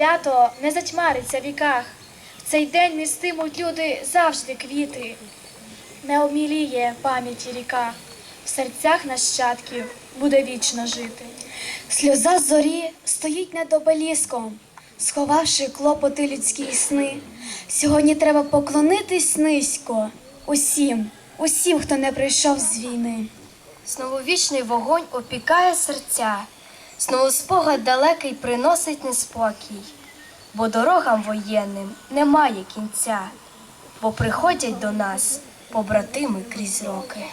Свято не затьмариться в віках. В цей день нестимуть люди завжди квіти. Не оміліє пам'яті ріка. В серцях нащадків буде вічно жити. Сльоза зорі стоїть над обеліском, сховавши клопоти людські сни. Сьогодні треба поклонитись низько усім, усім, хто не прийшов з війни. Знову вічний вогонь опікає серця, знову спогад далекий приносить неспокій, бо дорогам воєнним немає кінця, бо приходять до нас побратими крізь роки.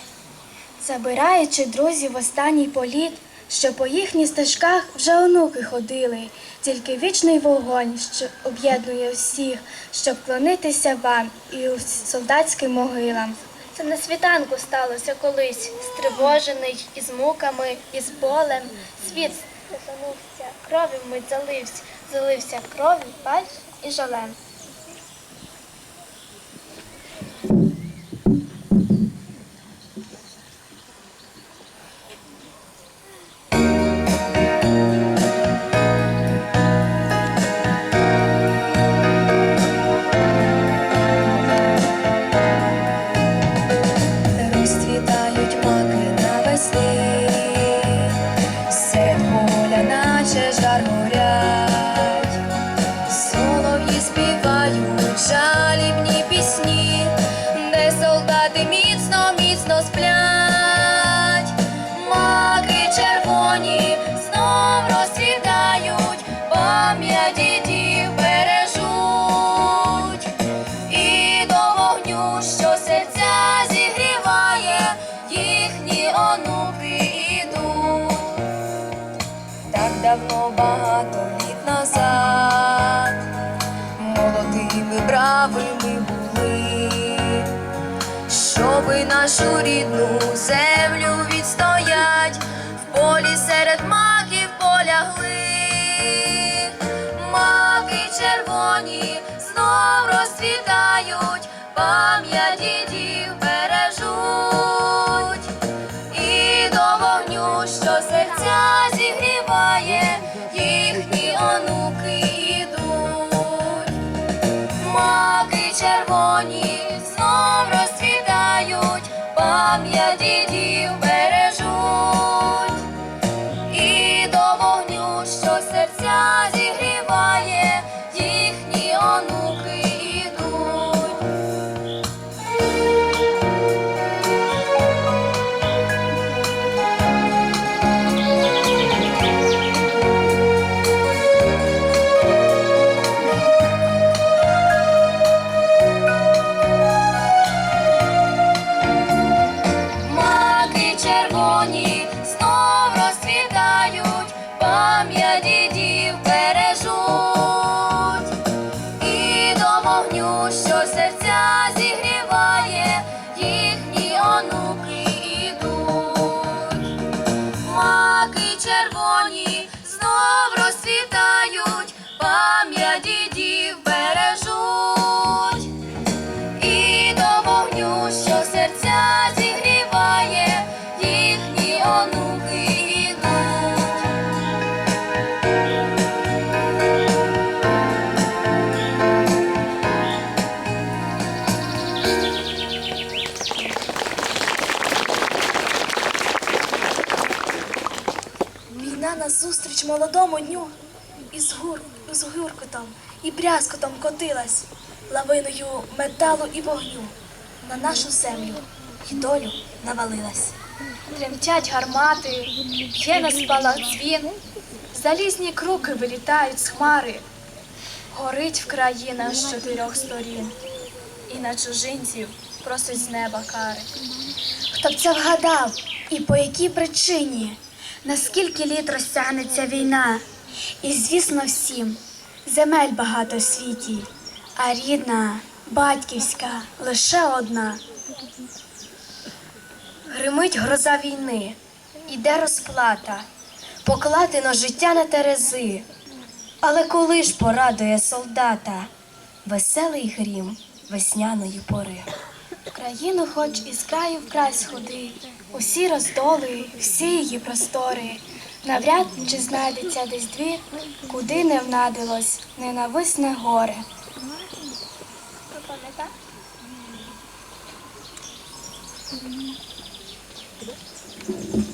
Забираючи друзів в останній політ, що по їхніх стежках вже онуки ходили, тільки вічний вогонь, що об'єднує всіх, щоб клонитися вам і у солдатським могилам. Це на світанку сталося колись, стривожений із муками, із болем. Світ затонувся, кров'ю мить залився, залився кров'ю, паль і жалем. Наче жар горять, давно багато літ назад, молодими бравими були, щоби нашу рідну землю відстоять, в полі серед маків полягли. Маки червоні знов розцвітають, пам'ять дідів бережуть. Що серця червоні знов розцвітають, пам'ять дідів бережуть. Назустріч молодому дню. Із гур, з гуркотом і брязкотом котилась лавиною металу і вогню на нашу землю. І долю навалилась. Тремтять гармати, б'є на спалах дзвін, залізні круки вилітають з хмари, горить Вкраїна з чотирьох сторін, і на чужинців просить з неба кари. Хто б це вгадав і по якій причині, наскільки літ розтягнеться війна? І звісно всім земель багато в світі, а рідна, батьківська лише одна. Гримить гроза війни, іде розплата, покладено життя на терези. Але коли ж порадує солдата веселий грім весняної пори? Країну хоч із краю в край сходи, усі роздоли, всі її простори, Навряд чи знайдеться десь двір, куди не внадилось ненависне горе.